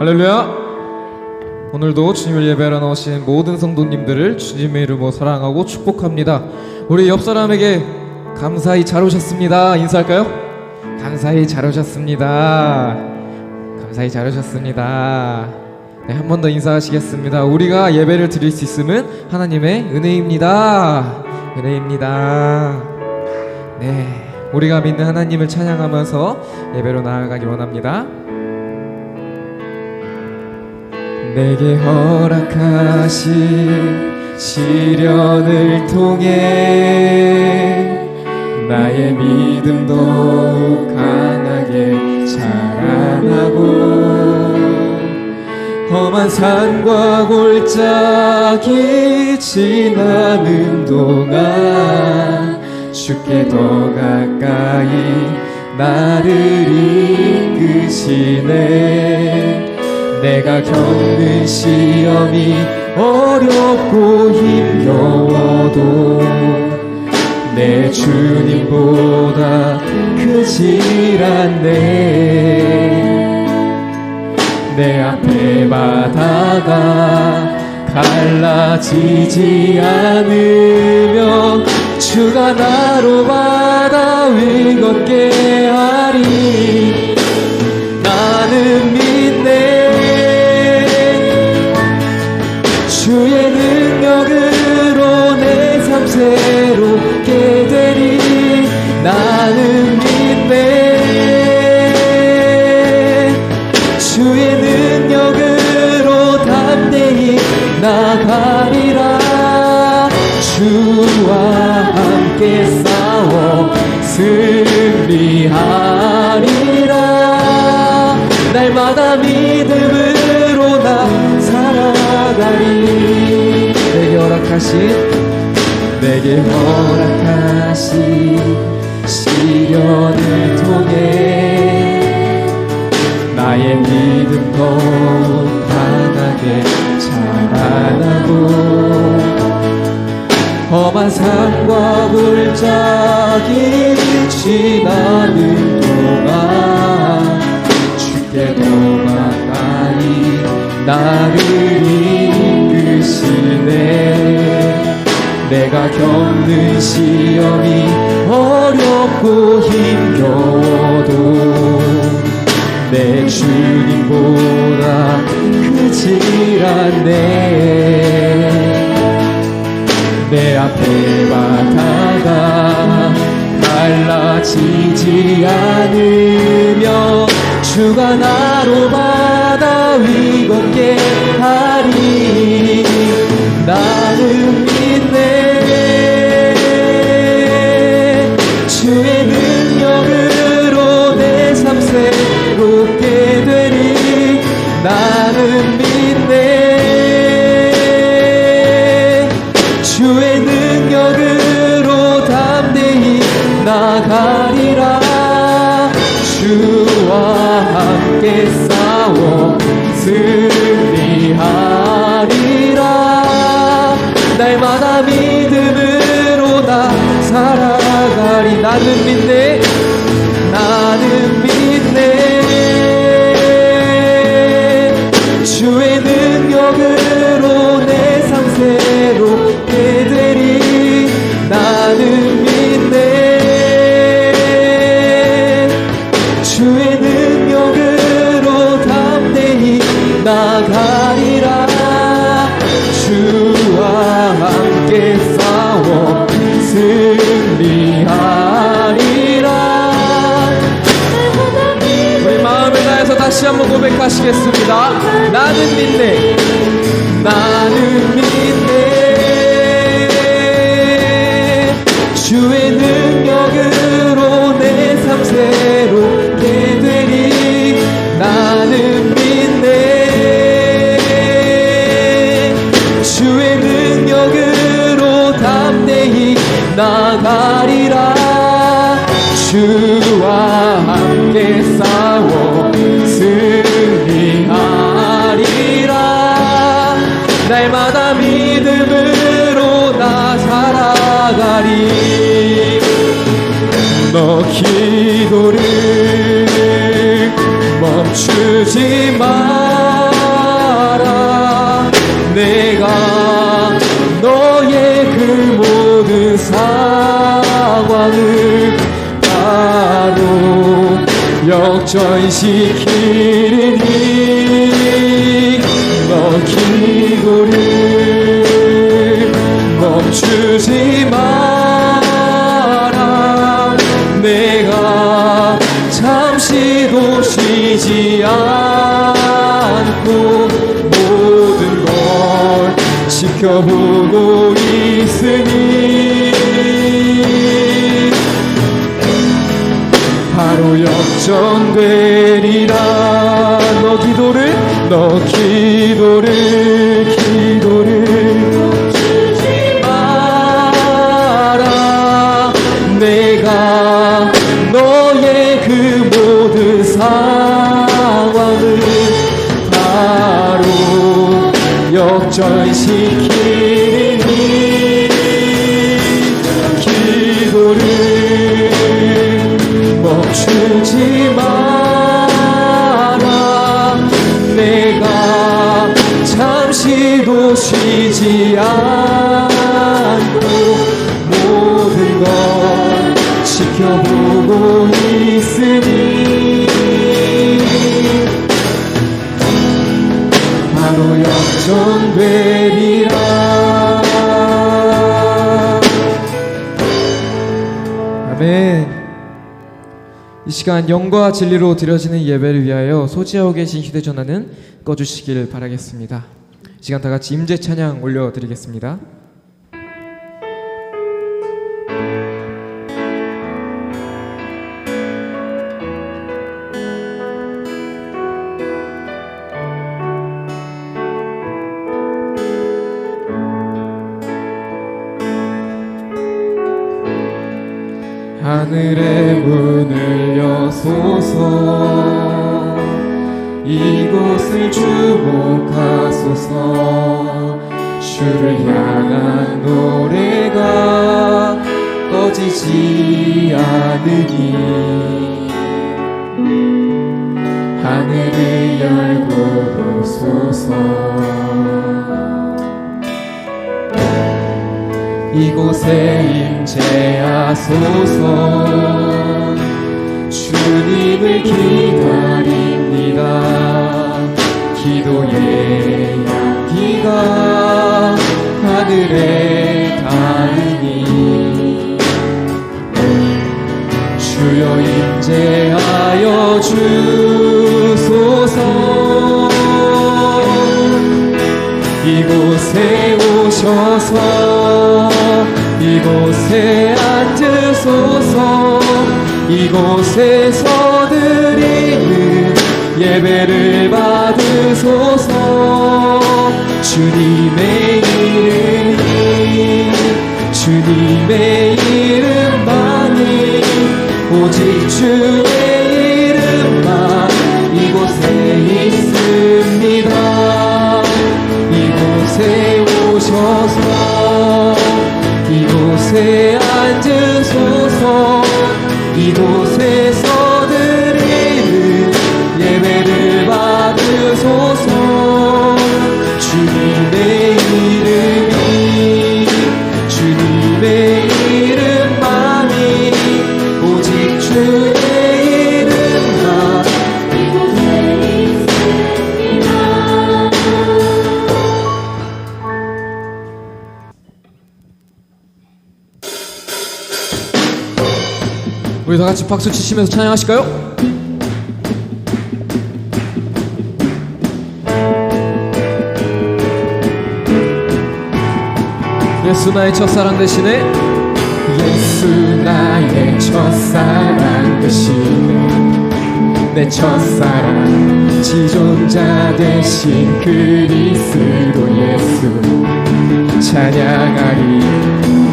할렐루야. 오늘도 주님을 예배하러 나오신 모든 성도님들을 주님의 이름으로 사랑하고 축복합니다. 우리 옆 사람에게 감사히 잘 오셨습니다. 인사할까요? 감사히 잘 오셨습니다. 감사히 잘 오셨습니다. 네, 한 번 더 인사하시겠습니다. 우리가 예배를 드릴 수 있음은 하나님의 은혜입니다. 은혜입니다. 네, 우리가 믿는 하나님을 찬양하면서 예배로 나아가기 원합니다. 내게 허락하신 시련을 통해 나의 믿음 더욱 강하게 자라나고 험한 산과 골짜기 지나는 동안 주께 더 가까이 나를 이끄시네 내가 겪는 시험이 어렵고 힘겨워도 내 주님보다 크질 않네. 내 앞에 바다가 갈라지지 않으면 주가 나로 바다 위 걷게 하리 허락하신 내게 허락하신 시련을 통해 나의 믿음 더 강하게 자라나고 험한 산과 골짜기 지나는 동안 주께 더 가까이 나를 이끄시네 내가 겪는 시험이 어렵고 힘겨워도 내 주님보다 크질 않네 내 앞에 바다가 갈라지지 않으며 주가 나로 바다 위 걷게 하 믿음으로 나 살아가리. 나는 믿네 고백하시겠습니다. 나는 믿네. 나는 믿네. 주의 상황을 바로 역전시키는 이너 기구를 멈추지 마라. 내가 잠시도 쉬지 않고 모든 걸 지켜보고 전되리라. 너 기도를 너 기도를 아멘 이 시간 영과 진리로 드려지는 예배를 위하여 소지하고 계신 휴대전화는 꺼주시길 바라겠습니다. 이 시간 다 같이 임재 찬양 올려드리겠습니다 꺼지지 않으니 하늘을 열고 보소서. 이곳에 임재하소서. 주님을 기다립니다. 기도의 향기가 하늘에 닿으 주여 임재하여 주소서. 이곳에 오셔서 이곳에 앉으소서. 이곳에 서 드리는 예배를 받으소서. 주님의 이름이 주님의 이름만이 오직 주의 이름만 이곳에 있습니다. 앉으소서. 이곳 우리 다 같이 박수 치시면서 찬양하실까요? 예수 나의 첫사랑 대신에 예수 나의 첫사랑 대신에 내 첫사랑 지존자 대신 그리스도 예수. 찬양하리.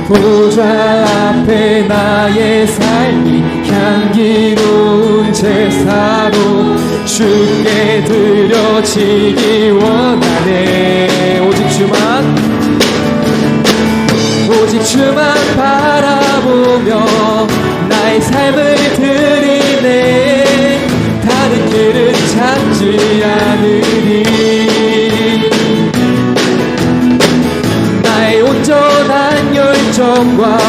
보좌 앞에 나의 삶이 향기로운 제사로 주께 드려지기 원하네 하지 않으니. 나의 온전한 열정과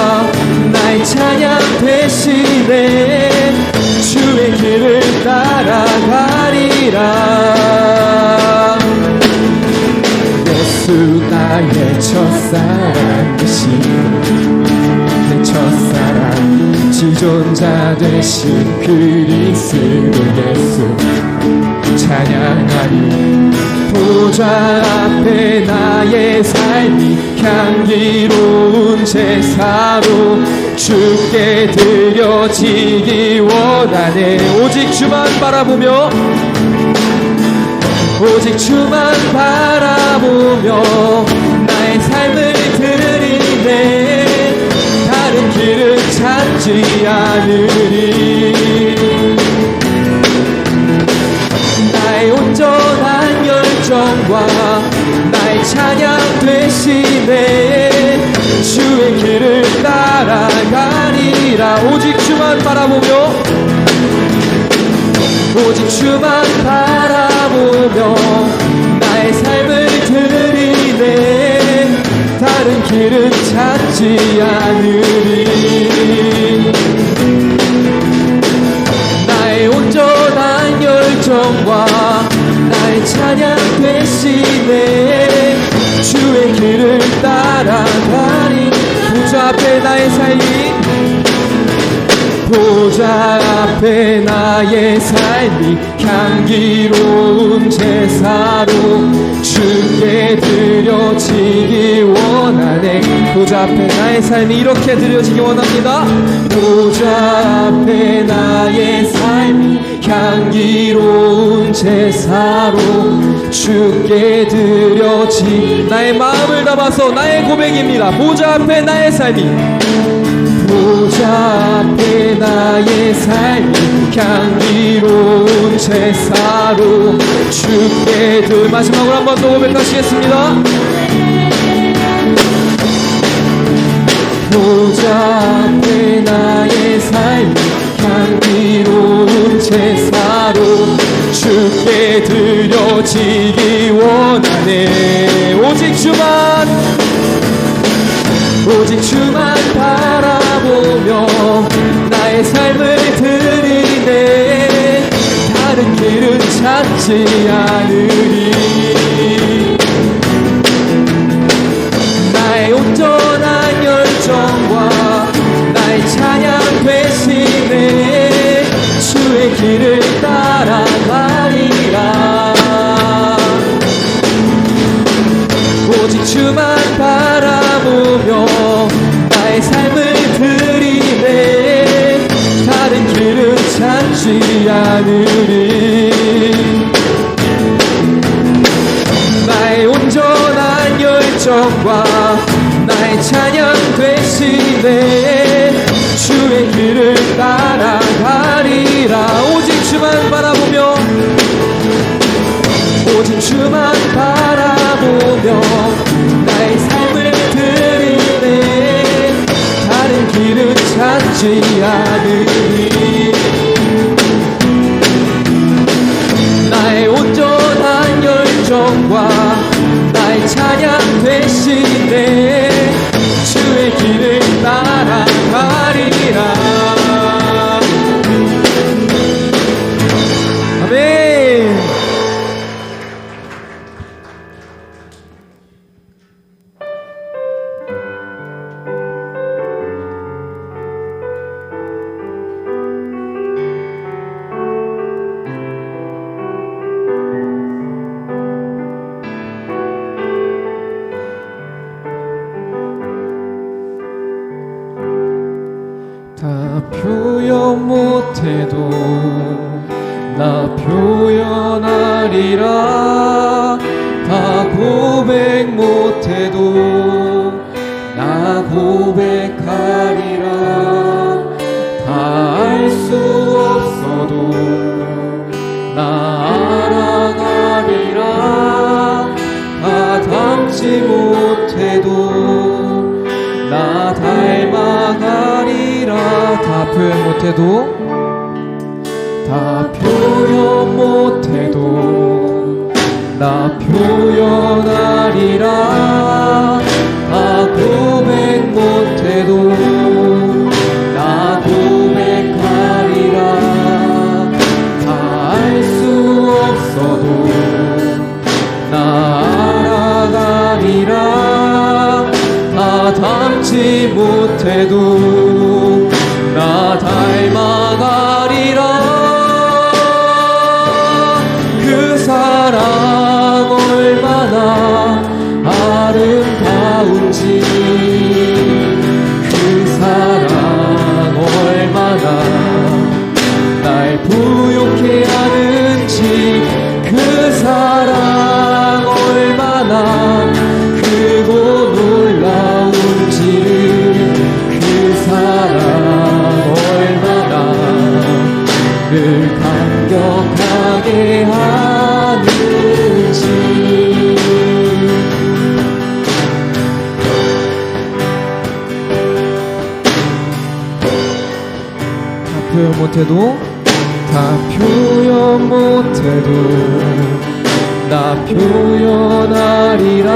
나의 찬양 대신에 주의 길을 따라가리라. 예수 나의 첫사랑이신 내 첫사랑 지존자 되신 그리스도 예수. 찬양하리. 보좌 앞에 나의 삶이 향기로운 제사로 주께 드려지기 원하네. 오직 주만 바라보며 오직 주만 바라보며 나의 삶을 드리네. 다른 길은 찾지 않으리 열정과 나의 찬양 되시네 주의 길을 따라가리라. 오직 주만 바라보며 오직 주만 바라보며 나의 삶을 드리네. 다른 길은 찾지 않으리. 나의 온전한 열정과 찬양 되시네 주의 길을 따라가리. 보좌 앞에 나의 삶이 보좌 앞에 나의 삶이 향기로운 제사로 주께 드려지기 원하네. 보좌 앞에 나의 삶이 이렇게 드려지기 원합니다. 보좌 앞에 나의 삶이 향기로운 제사로 주께 드려지. 나의 마음을 담아서 나의 고백입니다. 보좌 앞에 나의 삶이. 보좌 앞에 나의 삶이 향기로운 제사로 주께 드 마지막으로 한 번 더 고백하시겠습니다. 보좌 앞에 나의 삶이 향기로운 제사로 주께 드려지기 원하네. 오직 주만 오직 주만 바라보며 나의 삶을 드리네. 다른 길은 찾지 않으리. 나의 온전한 열정과 길을 따라가리라. 오직 주만 바라보며 나의 삶을 드리네. 다른 길은 찾지 않으리. 나의 온전한 열정과 나의 찬양 되시네. 주의 길을 따라가리라 주만 바라보며 오직 주만 바라보며 나의 삶을 드리네. 다른 길은 찾지 않으리 못해도 나 표현하리라. 다 고백 못해도 나 고백하리라. 다 알 수 없어도 나 알아가리라. 다 닮지 못해도 나 닮아가리라. 다 표현 못해도 다 표현 못해도 나 표현하리라. 다 고백 못해도 나 고백하리라. 다 알 수 없어도 나 알아가리라. 다 담지 못해도 나 닮아가 못해도 다 표현 못해도 나 표현하리라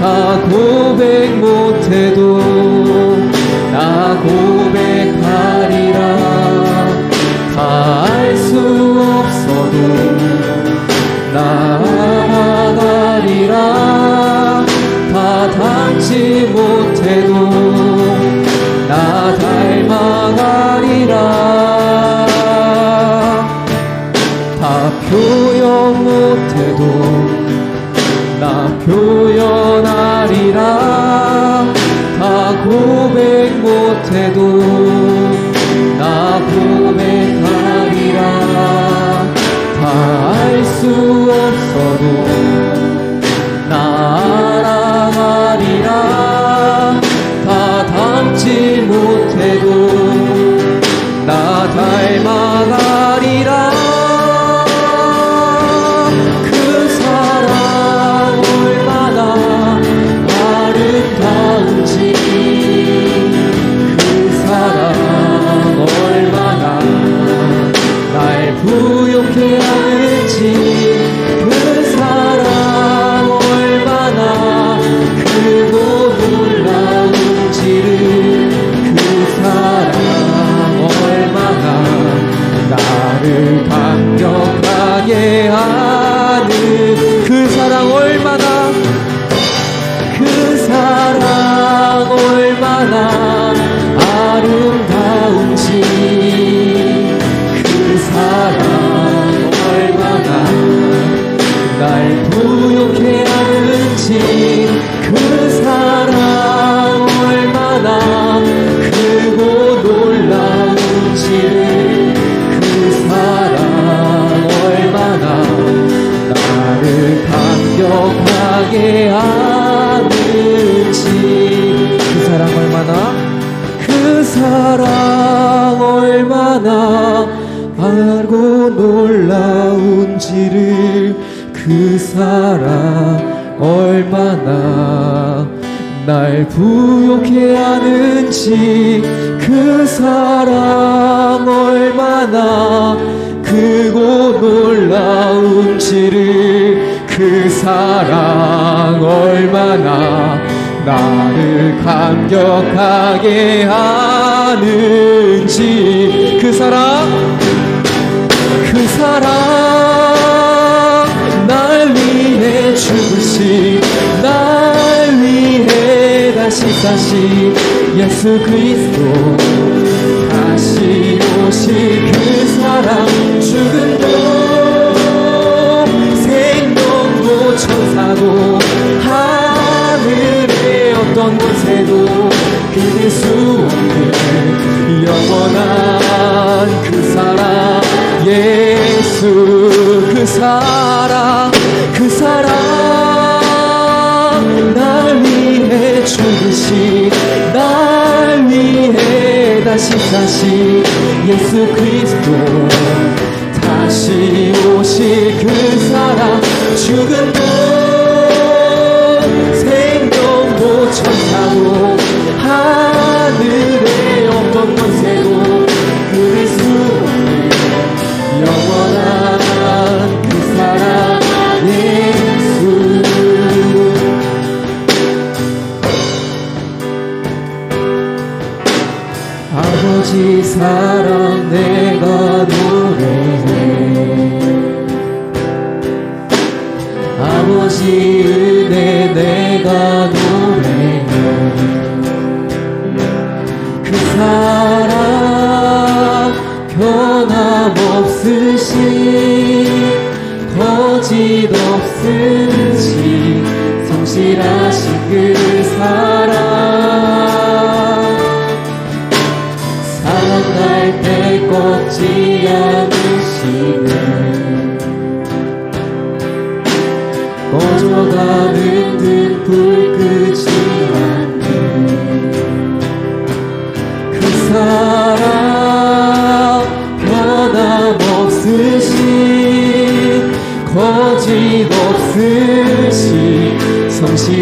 다 고백 못해도 나 고백하리라 다 알 수 없어도 나 알아가리라 다 닮지 못해도 못해도 그 사랑 얼마나 크고 놀라운지를 그 사랑 얼마나 나를 감격하게 하는지. 그 사랑 그 사랑 날 위해 죽으신 날 위해 다시 다시 예수 그리스도. 다시 오실 그 사랑 죽음도 생명도 천사도 하늘의 어떤 곳에도 믿을 수 없는 영원한 그 사랑 예수 그 사랑 그 사랑 위해 죽으신 날 위해 다시 다시 예수 그리스도 다시 오실 그 사랑 죽음도 생명도 천사도 的心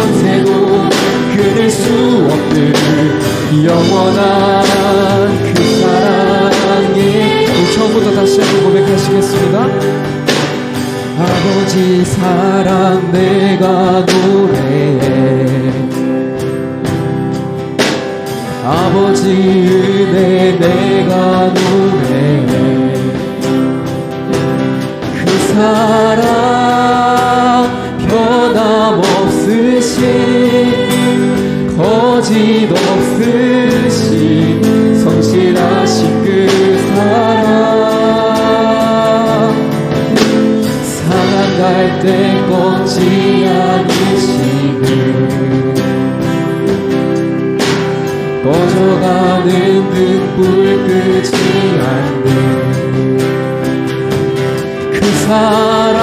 세도 끊을 수 없는 영원한 그 사랑에 우리 처음부터 다시 한번 고백하시겠습니다. 아버지 사랑 내가 노래해 아버지 은혜 내가 노래해 때 꺾지 않으시는 꺼져가는 등불 끄지 않는 그 사랑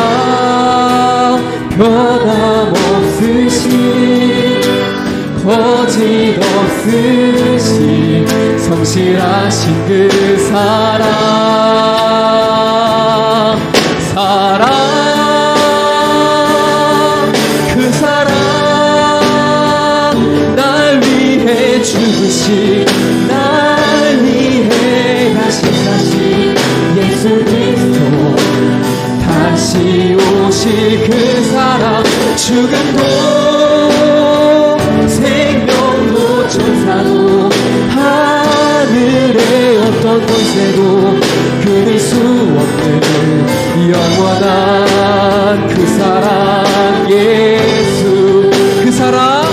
변함없으신 거짓 없으신 성실하신 그 사랑. 사랑 날 위해 다시 다시 예수 그리스도. 다시 오실 그 사랑 죽음도 생명도 천사도 하늘의 어떤 권세도 끊을 수 없는 영원한 그 사랑 예수. 그 사랑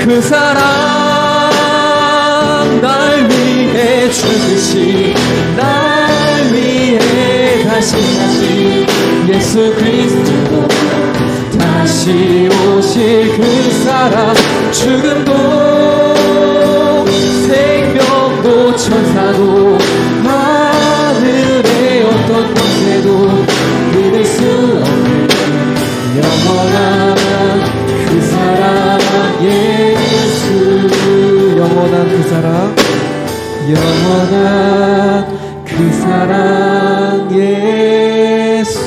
그 사랑 위해 죽으신 날 위해 다시 다시 예수 그리스도. 다시 오실 그 사랑 죽음도 생명도 천사도. 하늘의 어떤 권세도 믿을 수 없는 영원한 그 사랑 예수. 영원한 그 사랑, 영원한 그 사랑 예수.